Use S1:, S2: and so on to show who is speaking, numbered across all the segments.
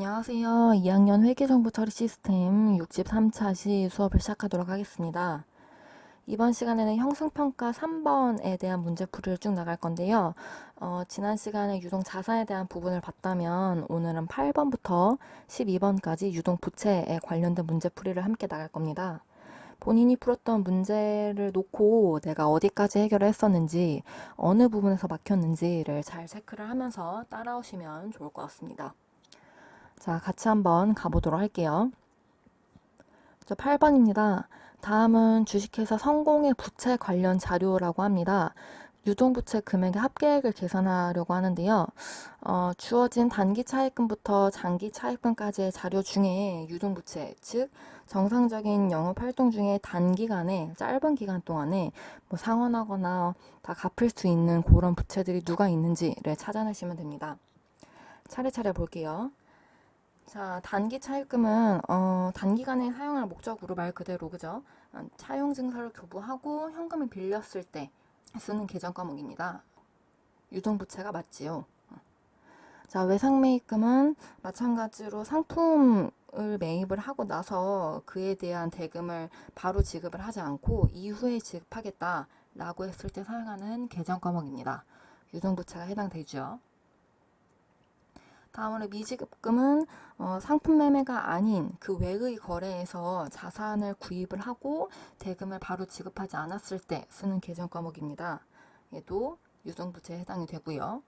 S1: 안녕하세요. 2학년 회계정보 처리 시스템 63차 시 수업을 시작하도록 하겠습니다. 이번 시간에는 형성평가 3번에 대한 문제풀이를 쭉 나갈 건데요. 어, 지난 시간에 유동 자산에 대한 부분을 봤다면 오늘은 8번부터 12번까지 유동 부채에 관련된 문제풀이를 함께 나갈 겁니다. 본인이 풀었던 문제를 놓고 내가 어디까지 해결을 했었는지, 어느 부분에서 막혔는지를 잘 체크를 하면서 따라오시면 좋을 것 같습니다. 자, 같이 한번 가보도록 할게요. 저 8번입니다. 다음은 주식회사 성공의 부채 관련 자료라고 합니다. 유동부채 금액의 합계액을 계산하려고 하는데요. 어, 주어진 단기 차입금부터 장기 차입금까지의 자료 중에 유동부채, 즉 정상적인 영업 활동 중에 단기간에 짧은 기간 동안에 뭐 상환하거나 다 갚을 수 있는 그런 부채들이 누가 있는지를 찾아내시면 됩니다. 차례차례 볼게요. 자, 단기 차입금은 어, 단기간에 사용할 목적으로 말 그대로 그죠? 어, 차용 증서를 교부하고 현금을 빌렸을 때 쓰는 계정 과목입니다. 유동부채가 맞지요. 어. 자, 외상 매입금은 마찬가지로 상품을 매입을 하고 나서 그에 대한 대금을 바로 지급을 하지 않고 이후에 지급하겠다라고 했을 때 사용하는 계정 과목입니다. 유동부채가 해당되죠. 다음으로 미지급금은 어, 상품 매매가 아닌 그 외의 거래에서 자산을 구입을 하고 대금을 바로 지급하지 않았을 때 쓰는 계정 과목입니다. 얘도 유동부채에 해당이 되고요.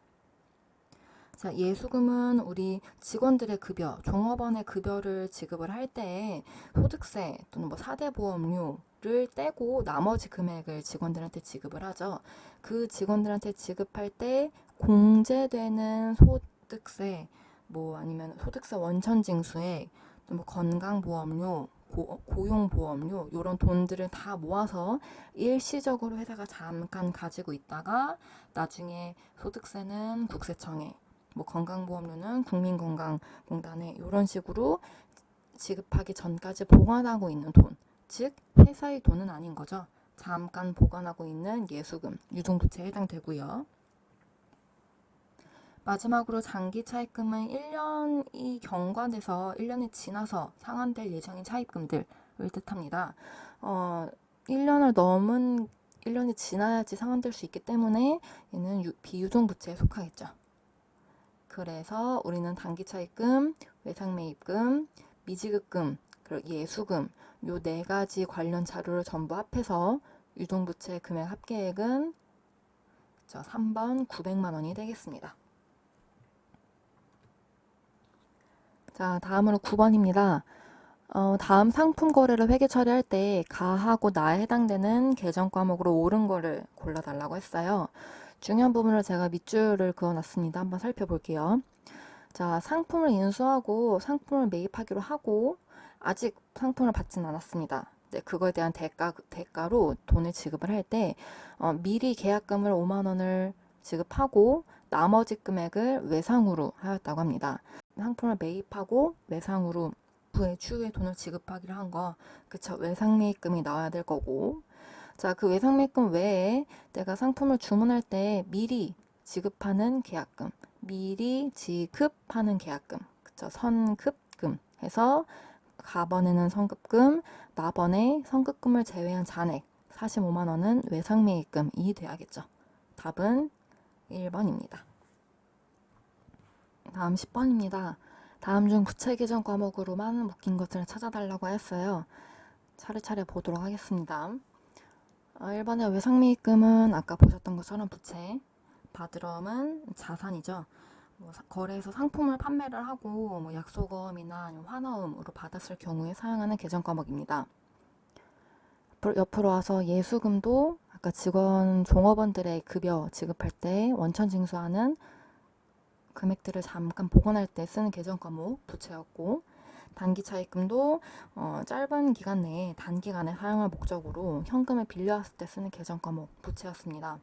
S1: 자, 예수금은 우리 직원들의 급여, 종업원의 급여를 지급을 할 때 소득세 또는 뭐 사대 보험료를 떼고 나머지 금액을 직원들한테 지급을 하죠. 그 직원들한테 지급할 때 공제되는 소득세, 뭐 아니면 소득세 원천 징수액, 뭐 건강보험료, 고, 고용보험료 이런 돈들을 다 모아서 일시적으로 회사가 잠깐 가지고 있다가 나중에 소득세는 국세청에 뭐 건강보험료는 국민건강공단에 이런 식으로 지급하기 전까지 보관하고 있는 돈, 즉 회사의 돈은 아닌 거죠. 잠깐 보관하고 있는 예수금, 유동부채에 해당되고요. 마지막으로 장기 차입금은 1년이 경과돼서 1년이 지나서 상환될 예정인 차입금들을 뜻합니다. 어, 1년을 넘은 1년이 지나야지 상환될 수 있기 때문에 얘는 유, 비유동 부채에 속하겠죠. 그래서 우리는 단기 차입금, 외상 매입금, 미지급금, 그리고 예수금 요 네 가지 관련 자료를 전부 합해서 유동부채 금액 합계액은 3번 900만 원이 되겠습니다. 자, 다음으로 9번입니다. 어, 다음 상품 거래를 회계 처리할 때 가하고 나에 해당되는 계정 과목으로 옳은 거를 골라달라고 했어요. 중요한 부분을 제가 밑줄을 그어놨습니다. 한번 살펴볼게요. 자, 상품을 인수하고 상품을 매입하기로 하고 아직 상품을 받진 않았습니다. 네, 그거에 대한 대가, 대가로 돈을 지급을 할 때, 어, 미리 계약금을 5만 원을 지급하고 나머지 금액을 외상으로 하였다고 합니다. 상품을 매입하고 외상으로 후에 추후에 돈을 지급하기로 한 거, 그쵸? 외상 매입금이 나와야 될 거고. 자, 그 외상 매입금 외에 내가 상품을 주문할 때 미리 지급하는 계약금, 미리 지급하는 계약금, 그쵸? 선급금 해서 가번에는 선급금, 나번에 선급금을 제외한 잔액 45만 원은 외상 매입금이 돼야겠죠. 답은 1번입니다. 다음 10번입니다. 다음 중 계정 과목으로만 묶인 것을 찾아달라고 했어요. 차례차례 보도록 하겠습니다. 1번의 어, 외상매입금은 아까 보셨던 것처럼 부채, 바드럼은 자산이죠. 뭐 거래에서 상품을 판매를 하고 뭐 약속어음이나 환어음으로 받았을 경우에 사용하는 계정 과목입니다. 옆으로 와서 예수금도 아까 직원 종업원들의 급여 지급할 때 원천 징수하는 금액들을 잠깐 보관할 때 쓰는 계정 과목 부채였고 단기 차입금도 어, 짧은 기간 내에 단기간에 사용할 목적으로 현금을 빌려왔을 때 쓰는 계정 과목 부채였습니다.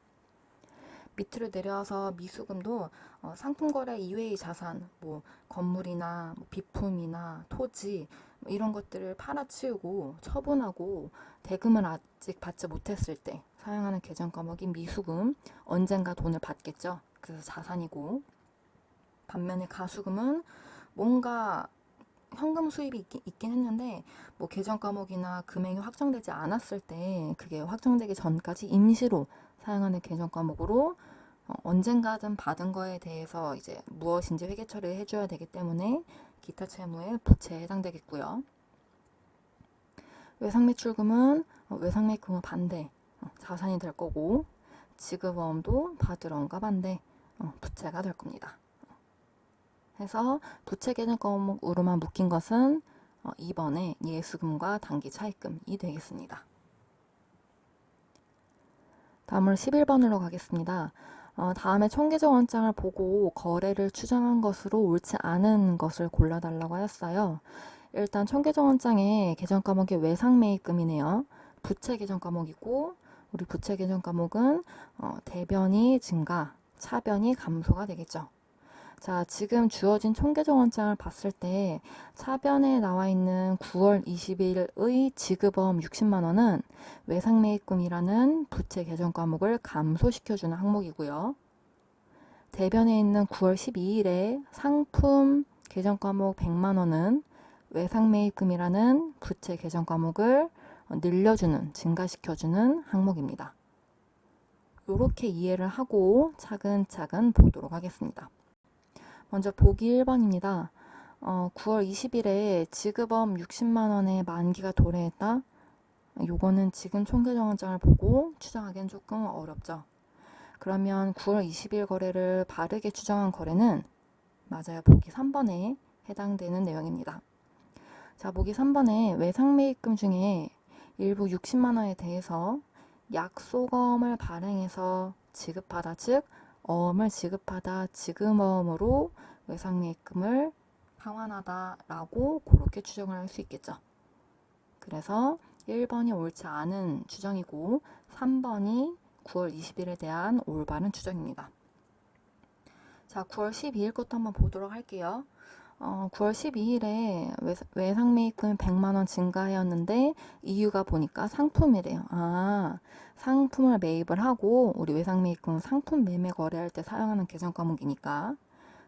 S1: 밑으로 내려와서 미수금도 어, 상품 거래 이외의 자산, 뭐 건물이나 뭐 비품이나 토지 뭐 이런 것들을 팔아치우고 처분하고 대금을 아직 받지 못했을 때 사용하는 계정 과목인 미수금 언젠가 돈을 받겠죠. 그래서 자산이고 반면에 가수금은 뭔가 현금 수입이 있긴, 있긴 했는데 뭐 계정 과목이나 금액이 확정되지 않았을 때 그게 확정되기 전까지 임시로 사용하는 계정 과목으로 어, 언젠가든 받은 거에 대해서 이제 무엇인지 회계 처리를 해줘야 되기 때문에 기타 채무의 부채에 해당되겠고요. 외상 매출금은 어, 외상매입금은 반대 어, 자산이 될 거고 지급어음도 받으러 온가 반대 어, 부채가 될 겁니다. 해서 부채 계정 과목으로만 묶인 것은 어, 2번에 예수금과 단기 차입금이 되겠습니다. 다음으로 11번으로 가겠습니다. 어, 다음에 총계적 원장을 보고 거래를 추정한 것으로 옳지 않은 것을 골라달라고 하였어요. 일단 총계적 원장의 계정 과목이 외상 매입금이네요. 부채 계정 과목이고 우리 부채 계정 과목은 어, 대변이 증가, 차변이 감소가 되겠죠. 자, 지금 주어진 총계적 원장을 봤을 때 차변에 나와 있는 9월 20일의 지급어음 60만 원은 외상매입금이라는 부채 계정 과목을 감소시켜주는 항목이고요. 대변에 있는 9월 12일에 상품 계정 과목 100만 원은 외상매입금이라는 부채 계정 과목을 늘려주는, 증가시켜주는 항목입니다. 이렇게 이해를 하고 차근차근 보도록 하겠습니다. 먼저 보기 1번입니다. 어, 9월 20일에 지급엄 60만 원의 만기가 도래했다. 요거는 지금 총계정원장을 보고 추정하기엔 조금 어렵죠. 그러면 9월 20일 거래를 바르게 추정한 거래는 맞아요. 보기 3번에 해당되는 내용입니다. 자, 보기 3번에 외상매입금 중에 일부 60만 원에 대해서 약속어음을 발행해서 지급하다 즉 어음을 지급하다 지금어음으로 외상매입금을 상환하다라고 그렇게 추정을 할 수 있겠죠. 그래서 1번이 옳지 않은 추정이고 3번이 9월 20일에 대한 올바른 추정입니다. 자, 9월 12일 것도 한번 보도록 할게요. 어, 9월 12일에 외상 매입금 100만원 증가하였는데 이유가 보니까 상품이래요. 아, 상품을 매입을 하고 우리 외상 매입금 상품 매매 거래할 때 사용하는 계정 과목이니까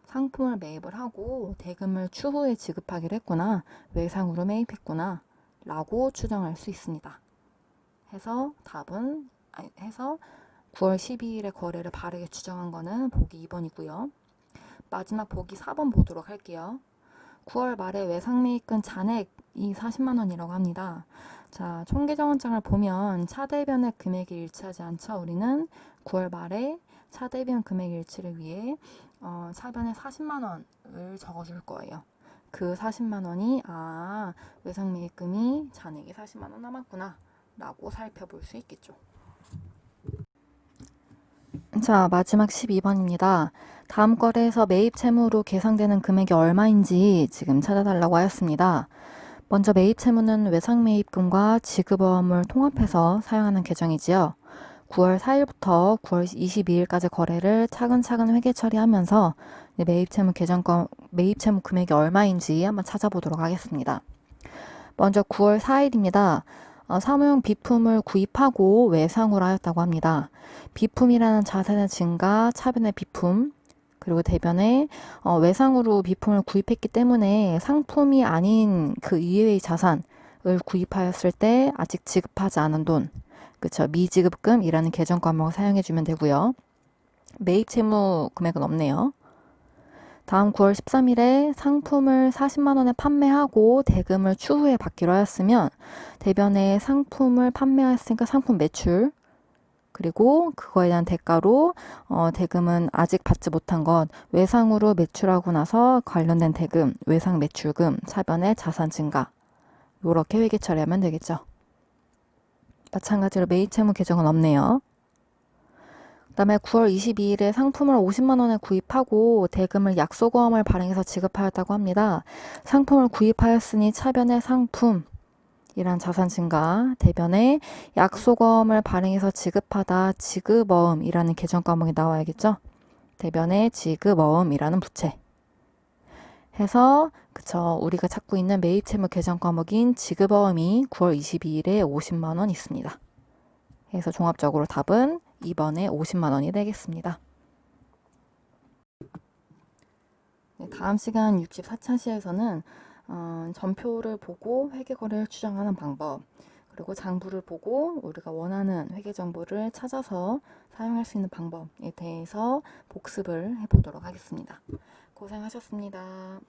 S1: 상품을 매입을 하고 대금을 추후에 지급하기로 했구나. 외상으로 매입했구나. 라고 추정할 수 있습니다. 해서 답은 아니, 해서 9월 12일에 거래를 바르게 추정한 거는 보기 2번이고요. 마지막 보기 4번 보도록 할게요. 9월 말에 외상매입금 잔액이 40만 원이라고 합니다. 자, 총계정원장을 보면 차대변의 금액이 일치하지 않죠. 우리는 9월 말에 차대변 금액 일치를 위해 어, 차변에 40만 원을 적어줄 거예요. 그 40만 원이 아 외상매입금이 잔액이 40만 원 남았구나 라고 살펴볼 수 있겠죠. 자, 마지막 12번입니다. 다음 거래에서 매입 채무로 계상되는 금액이 얼마인지 지금 찾아달라고 하였습니다. 먼저 매입 채무는 외상 매입금과 지급어음을 통합해서 사용하는 계정이지요. 9월 4일부터 9월 22일까지 거래를 차근차근 회계 처리하면서 매입 채무 계정권 매입 채무 금액이 얼마인지 한번 찾아보도록 하겠습니다. 먼저 9월 4일입니다. 어, 사무용 비품을 구입하고 외상으로 하였다고 합니다. 비품이라는 자산의 증가, 차변의 비품, 그리고 대변에 어, 외상으로 비품을 구입했기 때문에 상품이 아닌 그 이외의 자산을 구입하였을 때 아직 지급하지 않은 돈, 그쵸 미지급금이라는 계정 과목을 사용해 주면 되고요. 매입 채무 금액은 없네요. 다음 9월 13일에 상품을 40만 원에 판매하고 대금을 추후에 받기로 하였으면 대변에 상품을 판매했으니까 상품 매출 그리고 그거에 대한 대가로 어, 대금은 아직 받지 못한 것 외상으로 매출하고 나서 관련된 대금, 외상 매출금, 차변의 자산 증가 요렇게 회계 처리하면 되겠죠. 마찬가지로 매입 채무 계정은 없네요. 그다음에 9월 22일에 상품을 50만 원에 구입하고 대금을 약속어음을 발행해서 지급하였다고 합니다. 상품을 구입하였으니 차변의 상품 이란 자산 증가, 대변에 약속어음을 발행해서 지급하다 지급어음이라는 계정 과목이 나와야겠죠. 대변에 지급어음이라는 부채. 해서 그쵸 우리가 찾고 있는 매입 채무 계정 과목인 지급어음이 9월 22일에 50만 원 있습니다. 그래서 종합적으로 답은 2번에 50만 원이 되겠습니다. 네, 다음 시간 64차 시에서는 어, 전표를 보고 회계거래를 추정하는 방법, 그리고 장부를 보고 우리가 원하는 회계 정보를 찾아서 사용할 수 있는 방법에 대해서 복습을 해보도록 하겠습니다. 고생하셨습니다.